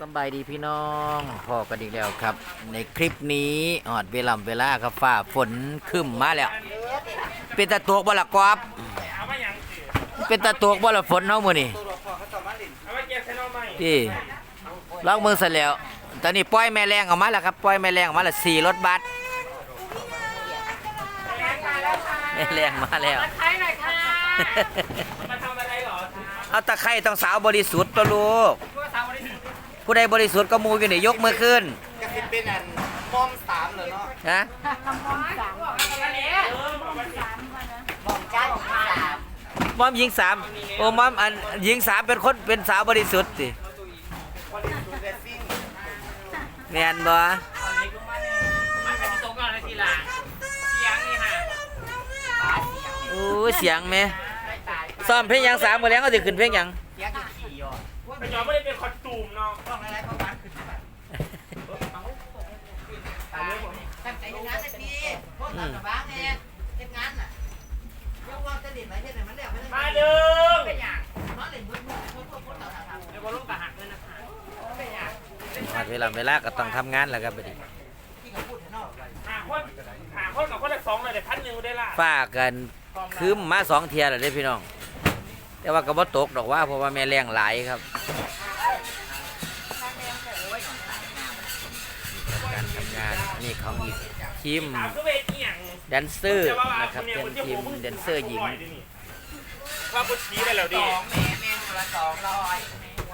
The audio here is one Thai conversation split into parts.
สบายดีพี่น้องพอกันอีกแล้วครับ ในคลิปนี้ออดเวลาเวลาครับฟ้าฝนครึ้มมาแล้ว เป็นตะตวกบ่ละกอบเอามาอย่างสิเป็นตะตวกบ่ละฝนเฮามื้อนี้เอามาเก็บใส่หน้องใหม่ที่ลองมือซะแล้ว ตอนนี้ปล่อยแม่แรงออกมาแล้วครับปล่อยแม่แรงออกมาแล้ว4รถบัสแม่แรงมาแล้วใช้หน่อยค่ะมาทำอะไรเหรอเอาตะไคร้ต้องสาวบริสุทธิ์ตัวลูก ผู้ใดบริสุทธิ์ก็หมูอยู่นี่ยกมือขึ้นกระสิบเป็นอันม่อมสามเหรอเนาะฮะอะไรเออบอกว่าสิม่อมจ้าของสามมอมหญิงสามโอ้มอมอันหญิงสามเป็นคนเป็นสาวบริสุทธิ์สิบริสุทธิ์เรซิ่งแม่นบ่มันเป็นตรงก่อนนาทีหลังเสียงนี่ค่ะโอ้ยเสียงแม่ซ้อมเพลงหยังสามบ่แล้วก็สิขึ้นเพลงหยังเสียงขี่อะ แต่ยอมไม่ได้เป็นคอสตูมเนาะต้องอะไรประมาณขึ้นมาตายตั้งใจงานนะพี่พวกตัดบ้างเองเฮ็ดงานน่ะยกว่าจะดินไหนเฮ็ดไหนมันแล้วไม่ได้มาเดิมเป็นอย่างมาเลยมึงพวกพวกพวกเราทำเดี๋ยวก็ลูกระหักเลยนะคะเป็นอย่างหอดเวลาเวลาก็ต้องทำงานแล้วครับบัดนี้ที่เขาพูดให้นอกหาคนหาคนกับคนละสองเลยเดี๋ยวพันหนึ่งได้ละฟ้ากันคืมมาสองเทียแล้วเด้พี่น้อง แต่ว่าก็บ่ตกดอกว่าเพราะว่าแม่แรงหลายครับการทำงานนี่ของอีกทีมแดนเซอร์นะครับเป็นทีมแดนเซอร์หญิงว่าบุชีได้แล้วดิองแม่แม่คนละสองร้อย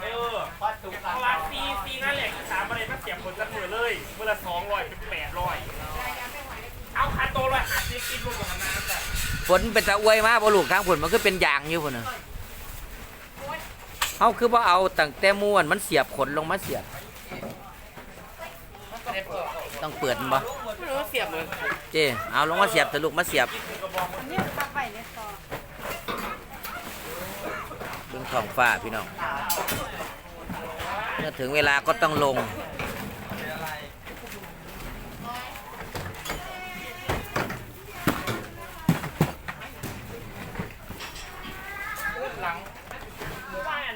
เออพอถูกเพราว่าซีซีนั่นแหละสามอะไรมาเสียบคนละมือเลยเมื่อละสองร้อยเป็นแปดร้อยเอาคาโตร้อยหาซีกินรวมกับมันน้ำแต่ฝนเป็นตะอวยมากบ่ลูกทางฝนมันคือเป็นยางอยู่พุ่นน่ะ เฮาคือบ่เอาตั้งแต่ม่วนมันเสียบขนลงมาเสียบ ต้องเปิดมันบ่ไม่รู้เสียบเลยเจ้เอาลงมาเสียบแต่ลูกมาเสียบเบิ่งท้องฟ้าพี่น้องเมื่อถึงเวลาก็ต้องลง หลังบ้าน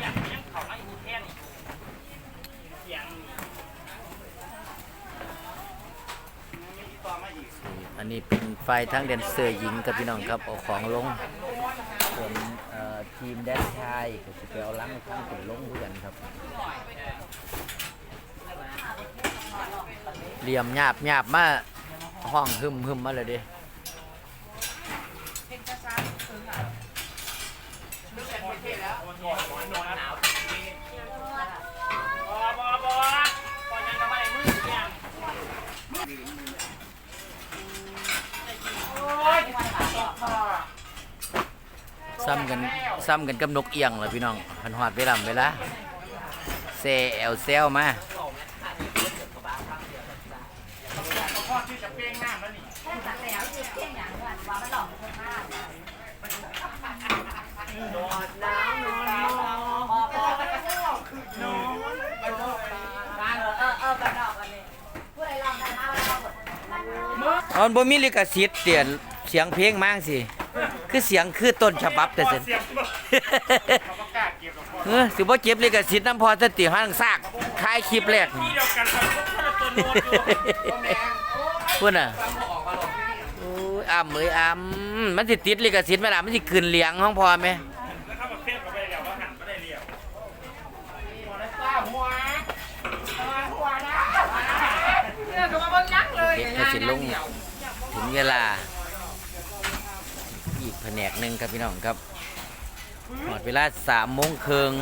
อยากยังเขาไล่กูแท่นเสียง ต่อมาอีก อัน ไปทั้งแดนเซอร์หญิงกับพี่น้องครับเอาของลงส่วนเอ่อทีมแดนชายก็จะไปเอาลังข้างถึงลงด้วยกันครับเหลี่ยมหยาบหยาบมาห้องหึมหึมมาเลยดิ ซ้ำกันซ้ำกันกับนกเอียงเลยพี่น้องพันหอดเวลาเวลาเซลเซลมาพ่อที่จะเป้งหน้าแล้วนี่เอบ่มีลิขสิทธิ์เตียนเสียงเพลงมากสิ คือเสียงคือต้นฉบับแต่สินเสียงเขาประกาศเก็บกับพ่อเอสิบ่เจ็บลิขสิทธิ์น้ำพอสติห้างซากคายคลิปแรกที่เดียวกันครับคนละตัวโน้ตอยู่พุ่นน่ะโอ้ยอ้ำเอ้ยอ้ำมันสิติดลิขสิทธิ์ไหมล่ะมันสิขึ้นเหลียงห้องพอไหมแล้วเข้ามาเทียบกับไปแล้วว่าหันไม่ได้เรียวหัวนะจ้าหัวหัวนะเนี่ยก็มาเบิ่งยักษ์เลยเด็กก็สิลงถึงเวลา นกหนึ่งครับพี่น้องครับหอดเวลาสามโมงเคือง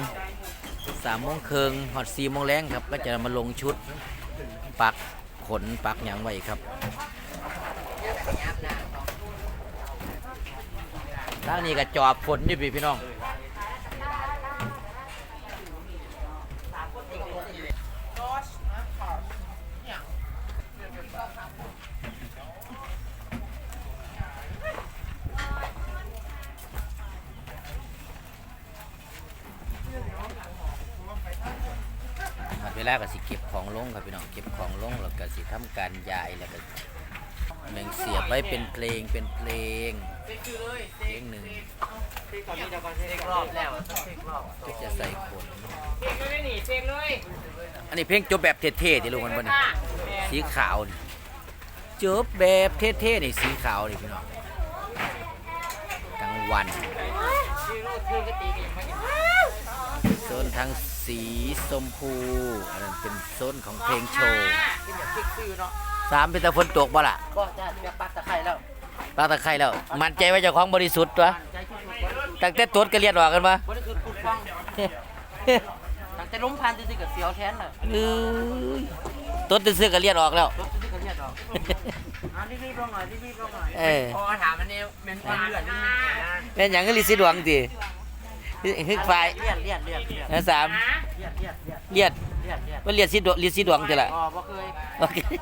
สามโมงเคืองหอดสี่โมงแรงครับ ก็จะมาลงชุดปักขนปักหยางไว้ครับทานนี้ก็จอบฝนอยู่พี่น้อง เวลาก็สิเก็บของลงครับพี่น้องเก็บของลงแล้วก็สิทำการย้ายแล้วก็แบ่งเสียบไว้เป็นเพลงเป็นเพลงเพลงหนึ่งตอนนี้เราก็เช็ครอบแล้วเช็ครอบก็จะใส่ขนเพลงเลยอันนี้เพลงจบแบบเท่ๆที่ลุงมันบ่เนี่ยค่ะสีขาวนี่จบแบบเท่ๆนี่สีขาวนี่พี่น้องกลางวันชื่อโลดชื่อกตีกันยังไม่โซนทาง สีชมพู อันนั้นเป็นโซนของเพลงโชว์เป็นแบบเช็คซื้อเนาะสามเป็นตะฝนตกบ่ล่ะก็จะแบบปักตะไคร้แล้วปลาตะไคร้แล้ว มั่นใจว่าเจ้าของบริสุทธิ์ตัวใจที่สุดตั้งแต่ตรวจก็เลียดออกกันมาบริสุทธิ์ปุดฟังตั้งแต่ล้มพันจริงๆกับเสียวแทนเลยเอ้ยตรวจซื้อๆก็เลียดออกแล้ว รถจริงๆกับเลือดออกอะรีบๆลงหน่อยรีบๆลงหน่อยเออ พอถามมันเนี่ยเป็นความเลือดนี่เป็นอย่างก็ลิซิดวงติ ฮึกไฟเลียดเลียดเลียดเลียดนะสามเลียดเลียดเลียดเลียดเลียดเลียดว่าเลียดซิดวงลิซิดวงติล่ะอ๋อบ่เคยโอเคย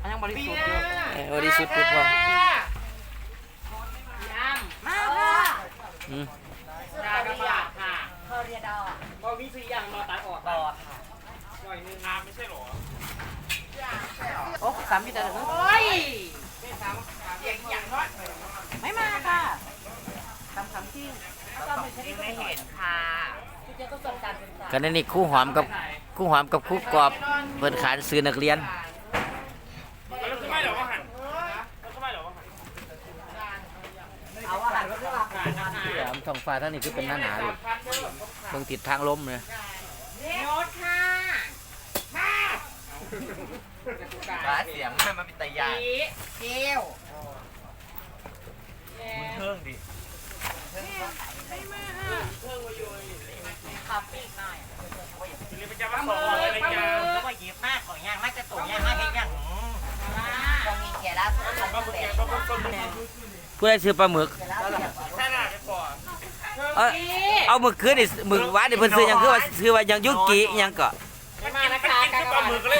อันยังบริสุทธิ์อยู่เออบริสุทธิ์พุทธพองมาค่ะอืมดากระบาดค่ะคอเรียดอพอมีสี่อย่างรอตัดออกต่อหน่อยนึงอาไม่ใช่หรอโอ้สามยี่แต่ละโอ้ยไม่มาค่ะ ทำคำที่ไม่เห็นค่ะคุณจะต้องสนการศึกษากันนั่นนี่คู่หอมกับคู่หอมกับคู่กรอบเพิ่นขานซื้อนักเรียน แล้วก็ไม่หรอว่าหันแล้วก็ไม่หรอว่าหันเอาอาหารก็คืออาหารอาหารสามท้องฟ้าทั้งนี้คือเป็นหน้าหนาเลยเพิ่งติดทางลมเลยโน้ตค่ะมาฟ้าเสียงให้มันเป็นตะยานเกลเครื่องดิ ขับปีกหน่อยหรือมันจะมาสอนอะไรกันแล้วก็หยิบมากของย่างมากจะตุ่ย่างมากให้ย่างตรงนี้เขียนแล้วบางคนแกบางคนคนนึงผู้ใดซื้อปลาหมึกแค่หน้าไปก่อนเอาเอาหมึกคืนนี่หมึกหวานนี่เพิ่นซื้อหยังคือว่าซื้อว่าหยังยุกิหยังก็ไม่มานะคะกินปลาหมึกเลย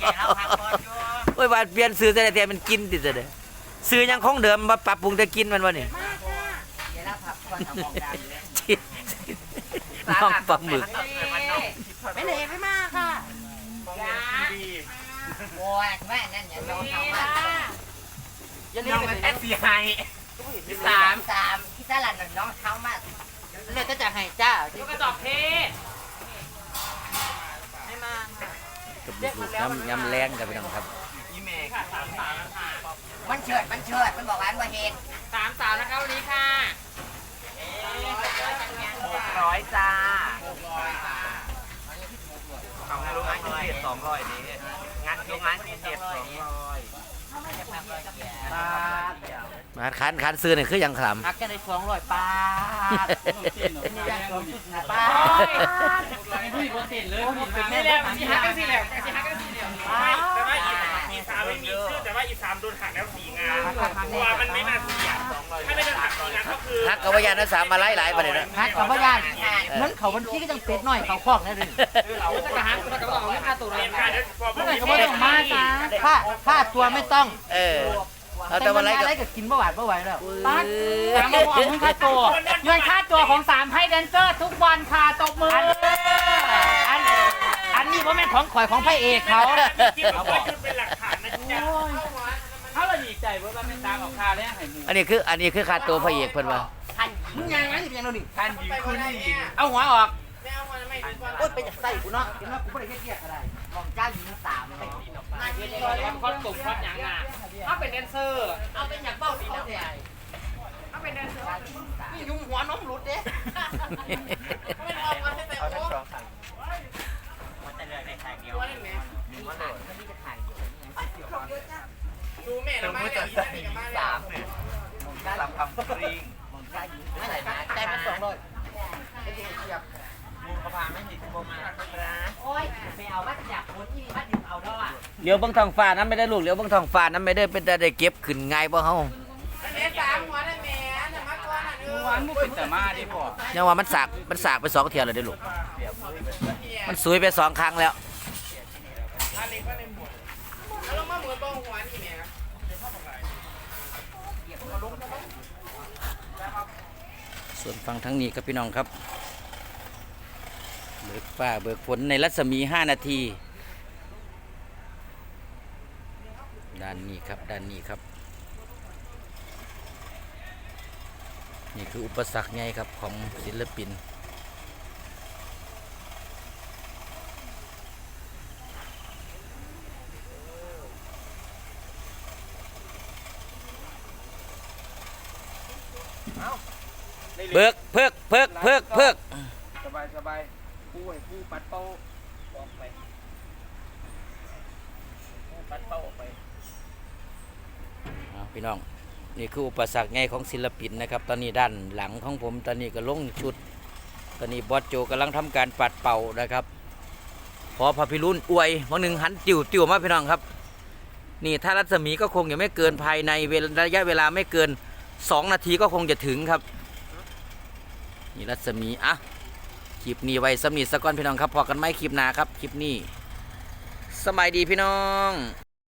แกแล้วพักก่อนอยู่โอ้ยว่าเปลี่ยนซื้อแต่แต่มันกินติดซะเด้อซื้อหยังของเดิมมาปรับปรุงแต่กินมันวะนี่เขีย นแล้วพักก่อนทำมองดังเลยน้องปลาหมึกไม่เลยไม่มากค่ะดีโอ้ยแม่นั่นอย่าโดนทำมาอย่าลืน้มองไปเอสซีไฮสามสามพี่สลัดน้องเท้ามากเลยก็จะให้เจ้าลูกกระจอกเทให้มากับลูกๆน้ำยำแรงกับพี่น้องครับอีเมกค่ะสามสาวค่ะมันเฉิดมันเฉิดมันบอกว่ามาเห็นสามสาวนะคะวันนี้ค่ะหก ร้อยจ้าทำให้โรงงานกินเจ็ดสองร้อยนี้งานโรงงานกินเจ็ดสองร้อยปาดมาคันคันซื้อนี่คือหยังขำหักกันในสองร้อยปาดเป็นยังสองจุดห้าปาดนี่แหละสีฮักกันสีแหลมสีฮักกันสีแหลมแต่ว่าอีสามไม่มีชื่อแต่ว่าอีสามโดนหักแล้วสี่งาน สี่งานก็คือฮักกับวิญญาณนักสามมาไล่หลายประเด็นนะหักกับพยานเหมือนเขาบันที่ก็ต้องเป็ดหน่อยเขาคล้องนั่นเองเราจะกระหักจะกระต้องไม่ค่าตัวเรียนค่ะเดี๋ยวพอเมื่อไหร่ก็ไม่ต้องมาจ้าค่าค่าตัวไม่ต้อง เออเอาแต่มาไล่กับอะไรก็กินเมื่อวานเมื่อไหวแล้วป้าสามบอกมึงค่าตัวเงินค่าตัวของสามให้แดนเซอร์ทุกวันค่ะตบมือ อันอันนี้ว่าแม่นของข่อยของพระเอกเขากินเอาไว้คือเป็นหลักฐานนะจ๊ะ เขาเราดีใจเว่าเป็นตามออกคาแล้วให้หมูอันนี้คืออันนี้คือค่าตัวพระเอกเพิ่นว่าทันมึงยังไงอยู่ยังเราดิท่านยิงคุณหญิงเอาหัวออกโอ๊ยไปจากไส้กูเนาะเห็นว่ากูไม่ได้เรียกอะไรมองจ้าหญิงสามไปมาเรียนแล้วก็ตุ่มคอดหยังอะเขาเป็นแดนเซอร์เอาเป็นอย่างเบ้าสีน้ำใหญ่เขาเป็นแดนเซอร์นี่ยุ่งหัวน้องหลุดเด้ ดูแม่เติเรามไม่มือได้จัดสนิมสามเนี่ยสามคำกริ้งไม่ไหนมาใจมันสองร้อยเป็นยังไงเชียบมูกระพาไม่หินโบมานะโอ้ยไปเอาวัดจากคนที่วัดดึงเอาแล้วอะเลี้ยวเบิ่งท้องฟ้านั้นไม่ได้ลูกเลี้ยวเบิ่งท้องฟ้านั้นไม่ได้เป็นแต่ได้เก็บขึ้นง่ายบ่เฮาหวานมุกเป็นแต่มาดิพ่อยังว่ามันสากมันสากไปสองเที่ยวแล้วเด้อลูกมันสวยไปสองครั้งแล้วแล้วลงมาเหมือนตรงหัวนี่แม่ ส่วนฟังทั้งนี้ครับพี่น้องครับ เบิกฝ้าเบิกฝนในรัศมี 5 นาที ด้านนี้ครับด้านนี้ครับ นี่คืออุปสรรคไงครับของศิลปินเอา บิกเพิกเพิกเพิกเพิกสบายสบายผู้ให้ผู้ปัดเป้าออกไปผู้ปัดเป้าออกไปเอาพี่น้องนี่คืออุปสรรคไงของศิลปินนะครับ ตอนนี้ด้านหลังของผมตอนนี้ก็ลงชุด ตอนนี้บอสโจกำลังทำการปัดเป่านะครับ พอพระพิรุณอวยวันหนึ่งหันติวติวมาพี่น้องครับนี่ถ้ารัศมีก็คงจะไม่เกินภายในเวลาระยะเวลาไม่เกิน 2 นาทีก็คงจะถึงครับ นี่รัศมี อะ คลิปนี้ไว้สำนีสะก้อนพี่น้องครับพอกันไหมคลิปหน้าครับ คลิปนี้สบายดีพี่น้อง